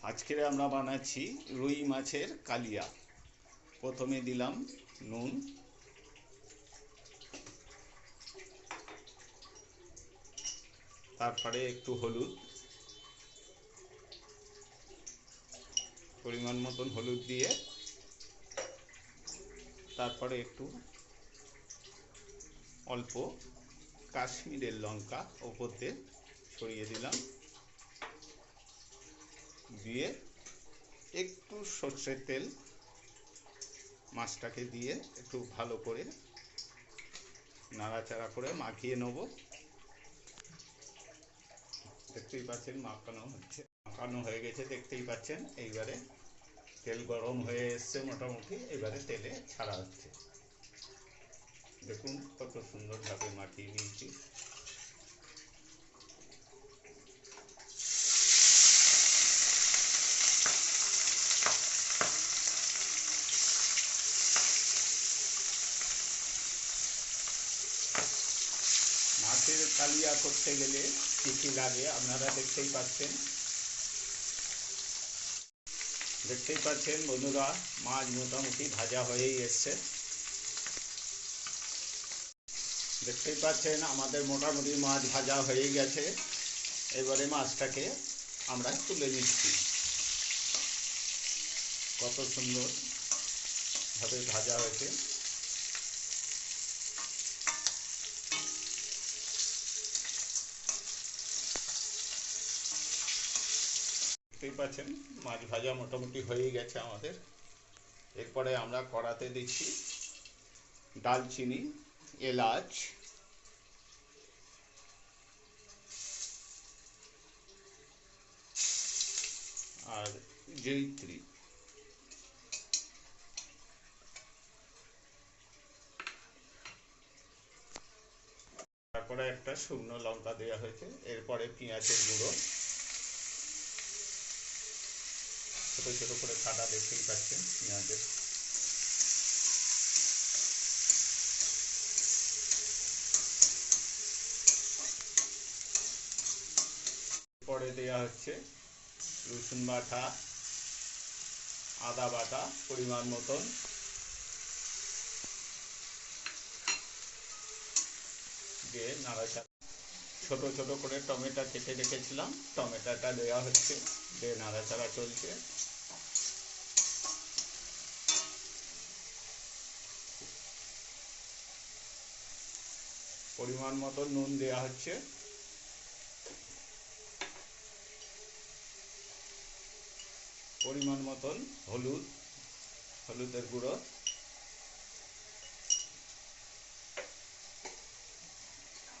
আজকে আমরা বানাচ্ছি রুই মাছের কালিয়া। প্রথমে দিলাম নুন। তারপরে একটু হলুদ। পরিমাণ মতন হলুদ দিয়ে তারপরে একটু অল্প কাশ্মীরের লঙ্কা ওপর দিয়ে ছড়িয়ে দিলাম। দিয়ে একটু সর্ষের তেল মাছটাকে দিয়ে একটু ভালো করে নাড়াচাড়া করে মাখিয়ে নেব। দেখতেই পাচ্ছেন মাখানো হচ্ছে। মাখানো হয়ে গেছে, দেখতেই পাচ্ছেন। এইবারে তেল গরম হয়ে এসছে মোটামুটি। এবারে তেলে ছাড়া হচ্ছে। দেখুন কত সুন্দরভাবে মাখিয়ে নিয়েছি। মাছের কালিয়া করতে গেলে কী কী লাগে আপনারা দেখতেই পাচ্ছেন। দেখতেই পাচ্ছেন বন্ধুরা, মাছ মোটামুটি ভাজা হয়েই এসছে। দেখতেই পাচ্ছেন আমাদের মোটামুটি মাছ ভাজা হয়ে গেছে। এবারে মাছটাকে আমরা তুলে নিচ্ছি। কত সুন্দর ভাবে ভাজা হয়েছে। দেখতেই পাচ্ছেন, মাছ ভাজা মোটামুটি হয়ে গেছে আমাদের। এরপরে আমরা কড়াতে দিচ্ছি ডালচিনি এলাচ, আর জৈত্রী। তারপরে একটা শুকনো লঙ্কা দেওয়া হয়েছে, এরপরে পেঁয়াজের গুঁড়ো। ছোট ছোট করে কাটা দেখতেই পাচ্ছেন পেঁয়াজের। পরে দেওয়া হচ্ছে রসুন বাটা, আদা বাটা, পরিমাণ মতন। দিয়ে নাড়াচাড়া। ছোট ছোট করে টমেটো কেটে রেখেছিলাম, টমেটোটা দেওয়া হচ্ছে, দিয়ে নাড়াচাড়া চলছে। পরিমাণ মতো নুন দেওয়া হচ্ছে। পরিমাণ মতন হলুদ, হলুদের গুঁড়ো।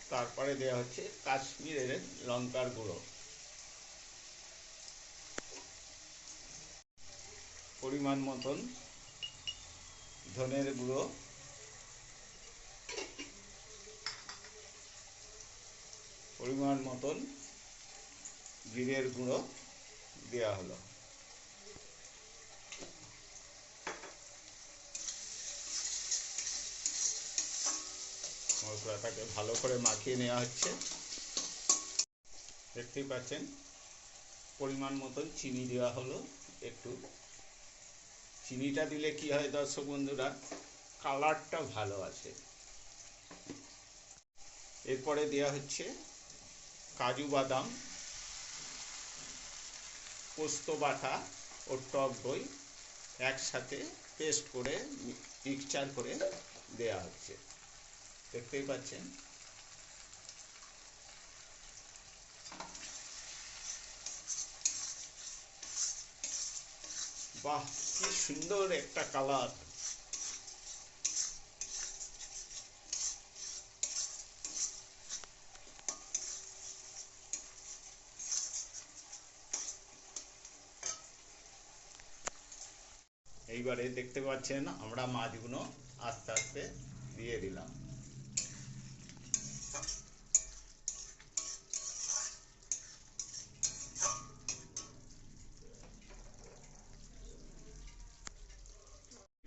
তারপরে দেওয়া হচ্ছে কাশ্মীরের লঙ্কার গুঁড়ো। পরিমাণ মতন ধনের গুঁড়ো। পরিমাণ মতন জিরের গুঁড়ো দেওয়া হলো। মশলাটাকে ভালো করে মাখিয়ে নেওয়া হচ্ছে। দেখতেই পাচ্ছেন, পরিমাণ মতন চিনি দেওয়া হলো। একটু চিনিটা দিলে কি হয় দর্শক বন্ধুরা, কালারটা ভালো আসে। এরপরে দেওয়া হচ্ছে কাজু বাদাম, পোস্ত বাটা ও টক দই একসাথে পেস্ট করে মিক্সচার করে দেয়া হচ্ছে। দেখতেই পাচ্ছেন? বাহ, কি সুন্দর একটা কালার এইবারে দেখতে পাচ্ছেন, আমরা মাছগুলো আস্তে আস্তে দিয়ে দিলাম।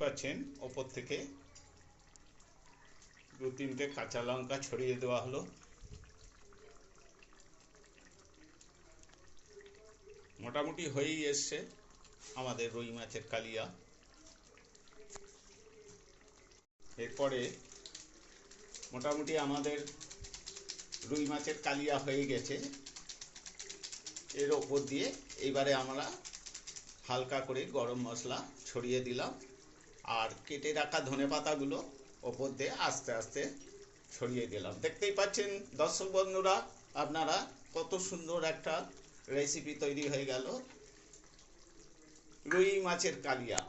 পাচ্ছেন, ওপর থেকে দু তিনটে কাঁচা লঙ্কা ছড়িয়ে দেওয়া হলো। মোটামুটি হয়েই এসছে আমাদের রুই মাছের কালিয়া। এরপরে মোটামুটি আমাদের রুই মাছের কালিয়া হয়ে গেছে। এর ওপর দিয়ে এইবারে আমরা হালকা করে গরম মশলা ছড়িয়ে দিলাম আর কেটে রাখা ধনে পাতাগুলো ওপর দিয়ে আস্তে আস্তে ছড়িয়ে দিলাম। দেখতেই পাচ্ছেন দর্শক বন্ধুরা, আপনারা কত সুন্দর একটা রেসিপি তৈরি হয়ে গেল। রুই মাছের কালিয়া।